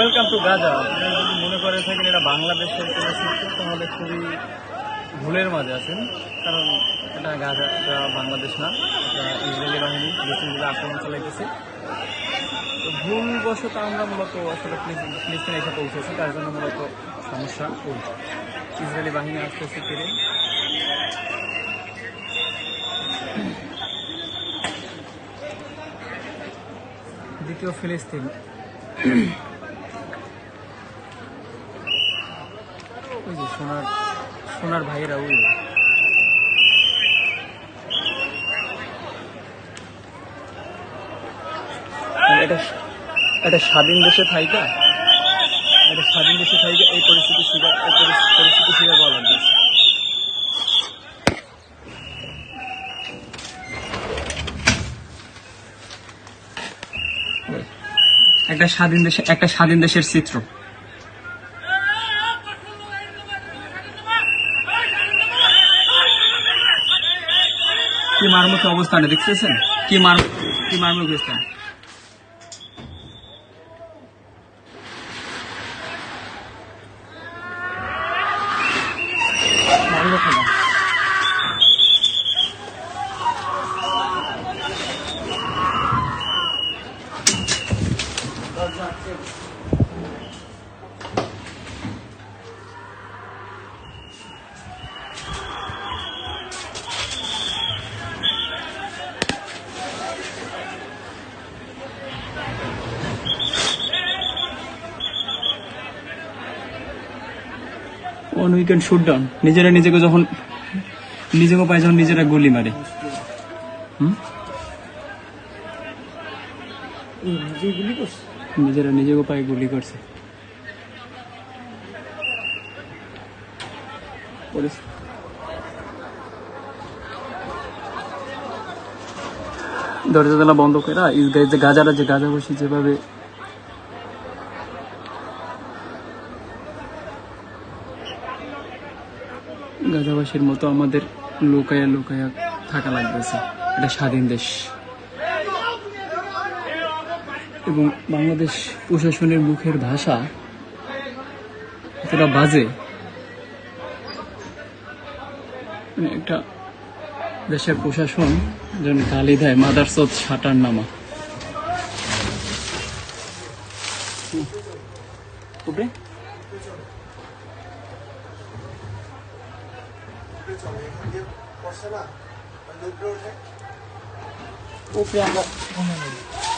Welcome to Gaza যদি মনে করে থাকেন এটা বাংলাদেশের কোনো সূত্র তাহলে খুবই ভুলের মাঝে আছেন। কারণ এটা গাজা, এটা বাংলাদেশ না, এটা ইসরায়েলি বাহিনী মুসলিমদের আক্রমণ চালাইতেছে। তো ভুলবশত আমরা মূলত আসলে ফিলিস্তিন- এসে পৌঁছেছি, তার জন্য মূলত সমস্যা ওই ইসরায়েলি বাহিনী আসতেছে ফিরে। দ্বিতীয় ফিলিস্তিন। সোনার সোনার ভাইয়েরা, ওই এটা স্বাধীন দেশে থাইকা? এটা স্বাধীন দেশে থাইকা, এই পরিস্থিতি স্বীকার এই পরিস্থিতি স্বীকার করা একটা স্বাধীন দেশে, একটা স্বাধীন দেশের চিত্র। কি মারমুখী অবস্থানে দেখতেছেন কি মার কি মারমুখী অবস্থান মারমুখী না। ওয়ান উইকেন্ড শুট ডাউন নিজেরা নিজেকে যখন নিজেকে পায়, যখন নিজেরা গুলি মারে? নিজেরা নিজেকে পায়ে, গুলি করছে। দরজা জানলা বন্ধ করে যে গাজারা যে গাজা বসি যেভাবে গাজাবাসীর মতো আমাদের লোকায়া লোকায়া থাকা লাগতেছে। এটা স্বাধীন দেশ। এবং বাংলাদেশ প্রশাসনের মুখের ভাষা এতটা বাজে। মানে একটা দেশের প্রশাসন যেন গালি দেয় মাদারসদ সাটার নামা। पे चले ये पर्सन आ न्यू प्लॉट है ऊपर हम लोग घूमेंगे